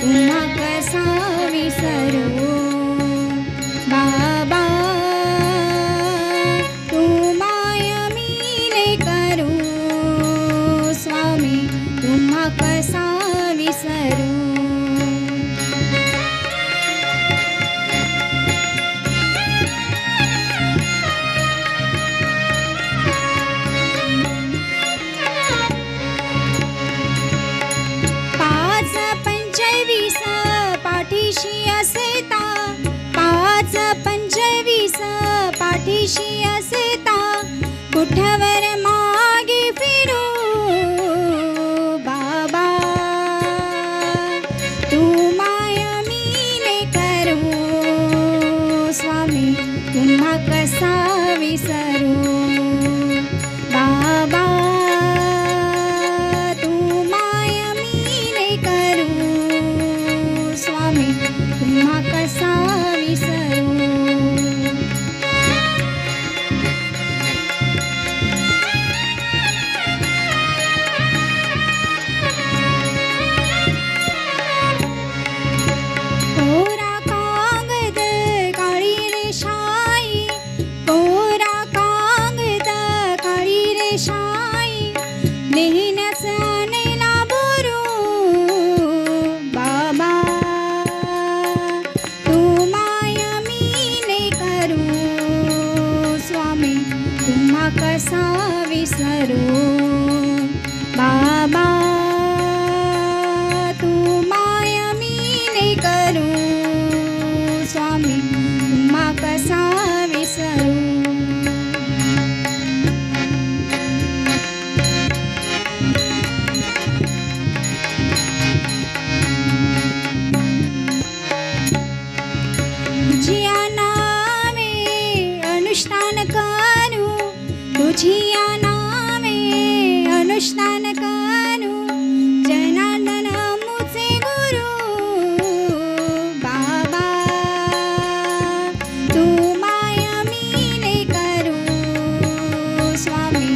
स्वामी दिशी असता कुठवर मागे फिरू बाबा. तू माया मीने करू स्वामी तुम्हा विसरू? बाबा तू माया करू शाई नेहण्याचा नेला बोरू बाबा तू माय मी ने करू स्वामी तुम्हा कसा बाबा तू माय मी ने करू स्वामी तुम्हा कसा तुझिया नावे अनुष्ठान कानू जनार्दन मुचे गुरु बाबा तू माया मी स्वामी